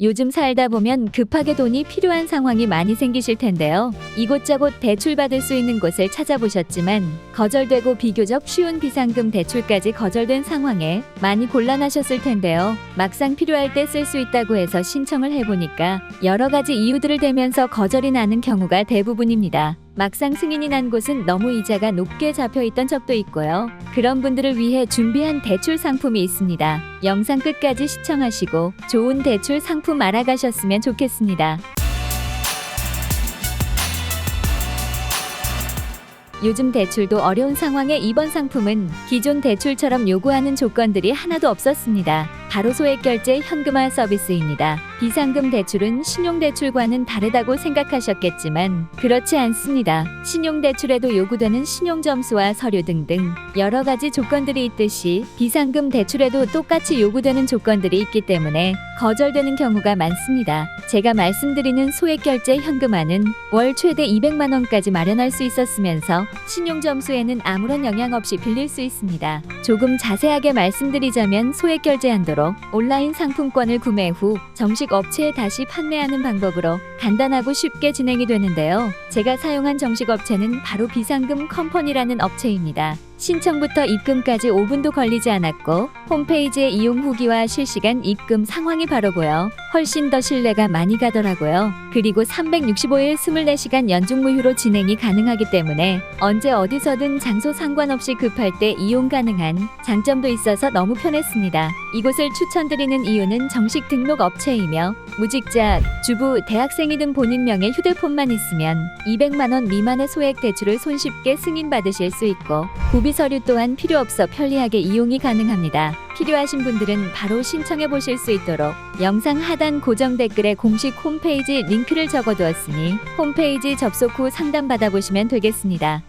요즘 살다 보면 급하게 돈이 필요한 상황이 많이 생기실 텐데요. 이곳저곳 대출 받을 수 있는 곳을 찾아보셨지만 거절되고 비교적 쉬운 비상금 대출까지 거절된 상황에 많이 곤란하셨을 텐데요. 막상 필요할 때 쓸 수 있다고 해서 신청을 해보니까 여러 가지 이유들을 대면서 거절이 나는 경우가 대부분입니다. 막상 승인이 난 곳은 너무 이자가 높게 잡혀 있던 적도 있고요. 그런 분들을 위해 준비한 대출 상품이 있습니다. 영상 끝까지 시청하시고 좋은 대출 상품 알아가셨으면 좋겠습니다. 요즘 대출도 어려운 상황에 이번 상품은 기존 대출처럼 요구하는 조건들이 하나도 없었습니다. 바로 소액 결제 현금화 서비스입니다. 비상금 대출은 신용대출과는 다르다고 생각하셨겠지만 그렇지 않습니다. 신용대출에도 요구되는 신용점수와 서류 등등 여러 가지 조건들이 있듯이 비상금 대출에도 똑같이 요구되는 조건들이 있기 때문에 거절되는 경우가 많습니다. 제가 말씀드리는 소액 결제 현금화는 월 최대 200만 원까지 마련할 수 있었으면서 신용 점수에는 아무런 영향 없이 빌릴 수 있습니다. 조금 자세하게 말씀드리자면 소액 결제 한도로 온라인 상품권을 구매 후 정식 업체에 다시 판매하는 방법으로 간단하고 쉽게 진행이 되는데요. 제가 사용한 정식 업체는 바로 비상금 컴퍼니라는 업체입니다. 신청부터 입금까지 5분도 걸리지 않았고 홈페이지에 이용 후기와 실시간 입금 상황이 바로 보여 훨씬 더 신뢰가 많이 가더라고요. 그리고 365일 24시간 연중 무휴로 진행이 가능하기 때문에 언제 어디서든 장소 상관없이 급할 때 이용 가능한 장점도 있어서 너무 편했습니다. 이곳을 추천드리는 이유는 정식 등록 업체이며 무직자, 주부, 대학생이 든 본인 명의 휴대폰만 있으면 200만 원 미만의 소액 대출을 손쉽게 승인받으실 수 있고 구비 서류 또한 필요 없어 편리하게 이용이 가능합니다. 필요하신 분들은 바로 신청해 보실 수 있도록 영상 하단 고정 댓글에 공식 홈페이지 링크를 적어 두었으니 홈페이지 접속 후 상담 받아 보시면 되겠습니다.